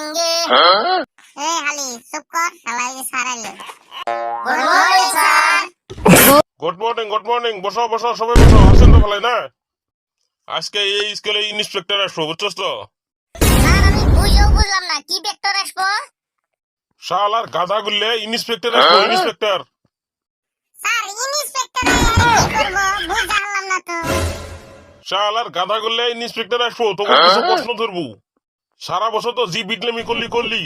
মারেঙ্গে এই হালি চুপ কর সবাই সারাইলে good morning sir good morning good morning বসো বসো সবাই বসো। হাসেন তো ভালো না? আজকে এই স্কুলে ইন্সপেক্টর আসব বুঝছস তো? স্যার আমি বুঝেও বুঝলাম না। কি ভেক্টর আসব? শালার গাধা গুললে ইন্সপেক্টর আসব ইন্সপেক্টর স্যার ইন্সপেক্টর বুঝালাম না তো। শালার গাধা গুললে ইন্সপেক্টর আসব তোকে কিছু প্রশ্ন ধরবো। সারা বছর তো জি বিটলেমি করলি করলি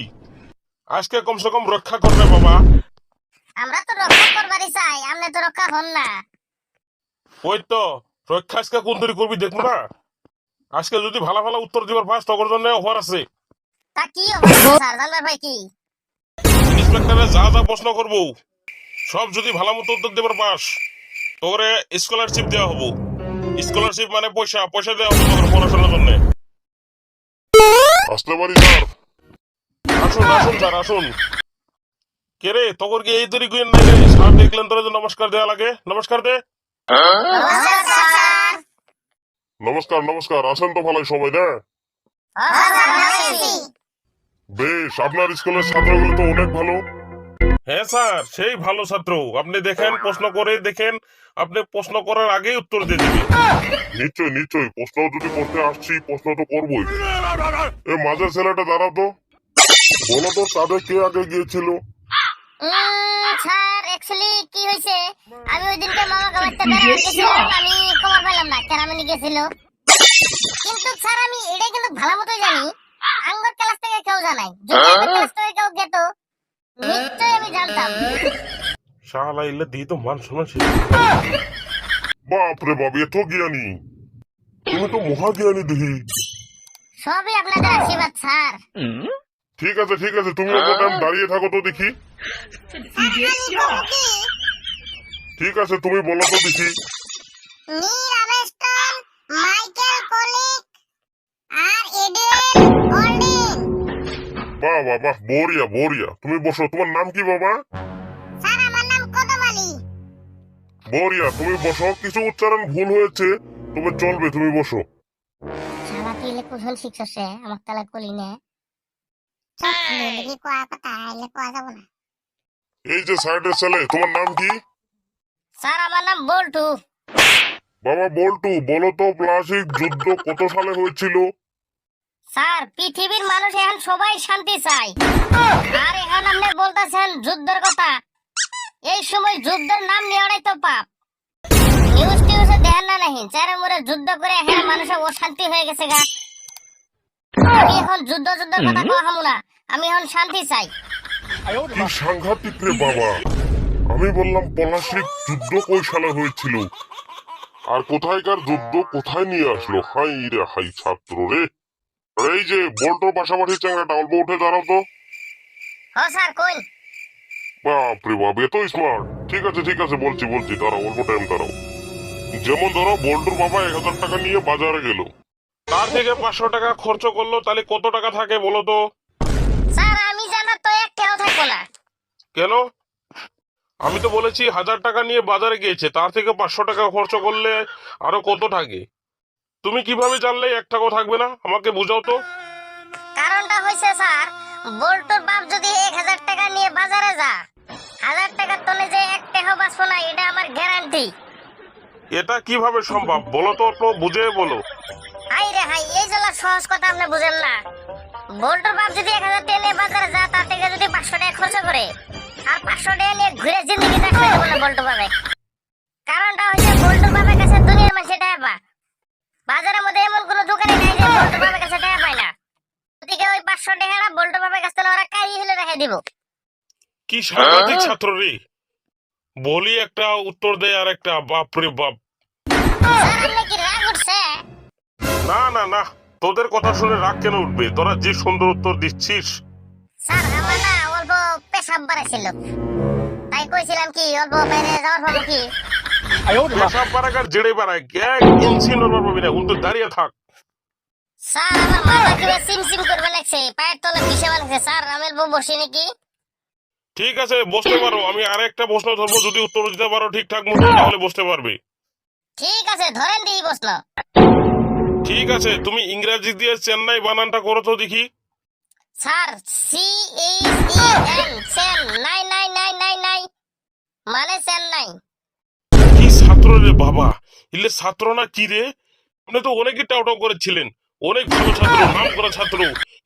আজকে কমসে কম রক্ষা করবে বাবা? আমরা তো রক্ষা করবারই চাই আপনি তো রক্ষা হন না। ওই তো রক্ষা আজকে কোন তৈরি করবি দেখব না? আজকে যদি ভালো ভালো উত্তর দিবার পাস তখন জন্য হওয়ার আছে। তা কি হবে ভাই কি? ইন্সপেক্টরে যা যা প্রশ্ন করব সব যদি ভালো মতো উত্তর দেবার পাস তোরে স্কলারশিপ দেওয়া হব। স্কলারশিপ মানে পয়সা পয়সা দেওয়া হব তোর পড়াশোনার জন্য। আসতে পারি স্যার। আসুন আসুন স্যার আসুন। কে রে তোর কি এই তৈরি করেন নাই স্যার দেখলেন তোর নমস্কার দেওয়া লাগে। নমস্কার দে। নমস্কার নমস্কার আসেন তো ভালোই সবাই না হ্যাঁ বেশ আপনার স্কুলের ছাত্রগুলো তো অনেক ভালো। হ্যাঁ স্যার সেই ভালো ছাত্র। আপনি দেখেন প্রশ্ন করে দেখেন আপনি প্রশ্ন করার আগেই উত্তর দিয়ে দিবে। নিশ্চয় নিশ্চয় প্রশ্ন যদি করতে আসছি প্রশ্ন তো করবোই। এ মাঝের ছেলেটা দাঁড়াও তো। বলো তো তাদের কে আগে গিয়েছিল? স্যার অ্যাকচুয়ালি কি হয়েছে? আমি ওই দিনকে বেড়াতে গেছিলাম আমি খবর পেলাম না কেরামনি গেছিল। কিন্তু স্যার আমি এটা কিন্তু ভালো মতোই জানি আঙ্গর ক্লাস থেকে কেউ জানাই যদি আমার ক্লাস থেকে কেউ গেত নিশ্চয়ই আমি জানতাম। শালা ইল্লে দিয়ে তো মান সম্মান শেষ। বাপ রে বাপ এত জ্ঞানী। তুমি তো মহাজ্ঞানী দেখি সবই আপনাদের আশীর্বাদ স্যার। ঠিক আছে ঠিক আছে তুমি দাঁড়িয়ে থাকো তো দেখি। ঠিক আছে তুমি বলো তো দেখি। নীল আবেস্টন মাইকেল কলিক আর এডেন গোল্ডিন। বাহ বাহ বাহ বরিয়া বরিয়া তুমি বসো তোমার নাম কি বাবা? স্যার আমার নাম কদম আলী বরিয়া তুমি বসো কিছু উচ্চারণ ভুল হয়েছে তবে চলবে তুমি বসো। কুশল শিখছে তালা কলি নে। চল কোয়া কথা আইলে কোয়া যাব না। এই যে সাইডের ছেলে তোমার নাম কি? স্যার আমার নাম বল্টু। বাবা বল্টু বলো তো প্লাস্টিক যুদ্ধ কত সালে হয়েছিল? স্যার পৃথিবীর মানুষ এখন সবাই শান্তি চায়। আর এখন আপনি বলতেছেন যুদ্ধের কথা। এই সময় যুদ্ধের নাম নেওয়াটাই তো পাপ। না নাহি চারে মোড়ে যুদ্ধ করে মানুষের অশান্তি হয়ে গেছে গা। আমি এখন যুদ্ধ যুদ্ধের কথা কওয়া হামু না আমি এখন শান্তি চাই। কি সাংঘাতিক রে বাবা। আমি বললাম পলাশিক যুদ্ধ কই হয়েছিল। আর কোথায়কার যুদ্ধ কোথায় নিয়ে আসলো? হাই রে হাই ছাত্র রে। এই যে বল্টোর পাশাপাশি চ্যাংড়াটা অল্প উঠে দাঁড়াও তো। হ স্যার কই বাপ রে বাপ এত স্মার্ট ঠিক আছে ঠিক আছে বলছি বলছি দাঁড়াও অল্প টাইম দাঁড়াও। যেমন ধরো বল্টুর বাবা এক হাজার টাকা নিয়ে বাজারে গেল। তার থেকে পাঁচশো টাকা খরচ করল তাহলে কত টাকা থাকে বলো তো? স্যার আমি জানার তো একটাও থাকব না। কেন? আমি তো বলেছি হাজার টাকা নিয়ে বাজারে গিয়েছে তার থেকে পাঁচশো টাকা খরচ করলে আরও কত থাকে? তুমি কীভাবে জানলে এক টাকাও থাকবে না? আমাকে বুঝাও তো। কারণটা হয়েছে স্যার বল্টুর বাপ যদি এক হাজার টাকা নিয়ে বাজারে যা হাজার টাকার তলে যে এক টাকা বাঁচবো না এটা আমার গ্যারান্টি এটা কীভাবে সম্ভব? বলো তো একটু বুঝে বলো। হাই রে হাই এই জেলা সহজ কথা আপনি বুঝেন না। বল্টুর বাপ যদি এক হাজার টাকা নিয়ে বাজারে যা তার থেকে যদি পাঁচশো টাকা খরচ করে আর পাঁচশো টাকা নিয়ে ঘুরে জিন্দগি দেখতে দেবো না বল্টু পাবে কারণটা হচ্ছে বল্টুর বাপের কাছে দুনিয়ার মানুষের টাকা পা বাজারের মধ্যে এমন কোনো দোকানে নাই যে বল্টুর বাপের কাছে টাকা পায় না। ওদিকে ওই পাঁচশো টাকা বল্টুর বাপের কাছে ওরা কাই হলে রেখে দিব। কি সাংঘাতিক ছাত্র। রে বলি একটা উত্তর দেয় আর একটা বাপ রে বাপ। না না না। তোদের কথা শুনে রাগ কেন উঠবে? তোরা যে সুন্দর উত্তর দিচ্ছিস। স্যার আমার না অল্প পেশাব বাড়াইছিল। তাই কইছিলাম কি অল্প বাইরে যাওয়ার কি? পেশাব পারাকার জেড়ে পারায় এক ইঞ্চি নড়বার পাবি না। উল্টো দাঁড়িয়ে থাক। স্যার আমার মাথা কিবা সিম সিম করবে লাগছে। পায়ের তলে বানাচ্ছে স্যার আমি অল্প বসি নাকি? ঠিক আছে বসতে পারো। আমি আরেকটা প্রশ্ন ধরবো। যদি উত্তর দিতে পারো ঠিকঠাক মতো তাহলে বসতে পারবে। ঠিক আছে ধরেন দিই প্রশ্ন। ঠিক আছে তুমি ইংরেজি দিয়ে চেন্নাই বানানটা করো তো দেখি। Sir C H E N Sen নাই নাই নাই নাই নাই মানে চেন্নাই। কি ছাত্র রে বাবা ইলে ছাত্র না কি রে? আপনি তো অনেকই টাউটাও করেছিলেন অনেক ভালো ছাত্র নাম করা ছাত্র।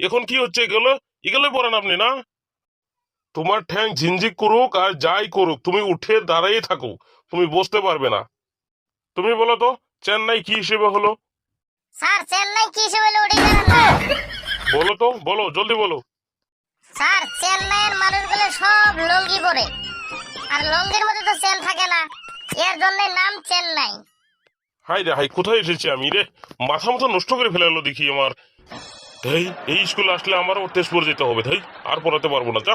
এখন কি হচ্ছে এগুলো এগুলোই পড়েন আপনি না? তোমার ঠ্যাং ঝিনঝিক করুক আর যাই করুক তুমি উঠে দাঁড়িয়ে থাকো তুমি বসতে পারবে না। তুমি বলো তো চেন্নাই কি হিসেবে হলো? স্যার চেন্নাই কি হিসেবে না বলো তো বলো জলদি বলো। স্যার চেন্নাইয়ের মানুষগুলো সব লুঙ্গি পরে আর লুঙ্গির মধ্যে তো চেন থাকে না। এর জন্য নাম চেন্নাই হাই রে হাই কোথায় এসেছি আমি রে? মাথা মাথা নষ্ট করে ফেলালো দেখি আমার। এই স্কুলে আসলে আমারও তেজপুর যেতে হবে তাই আর পড়াতে পারব না যা।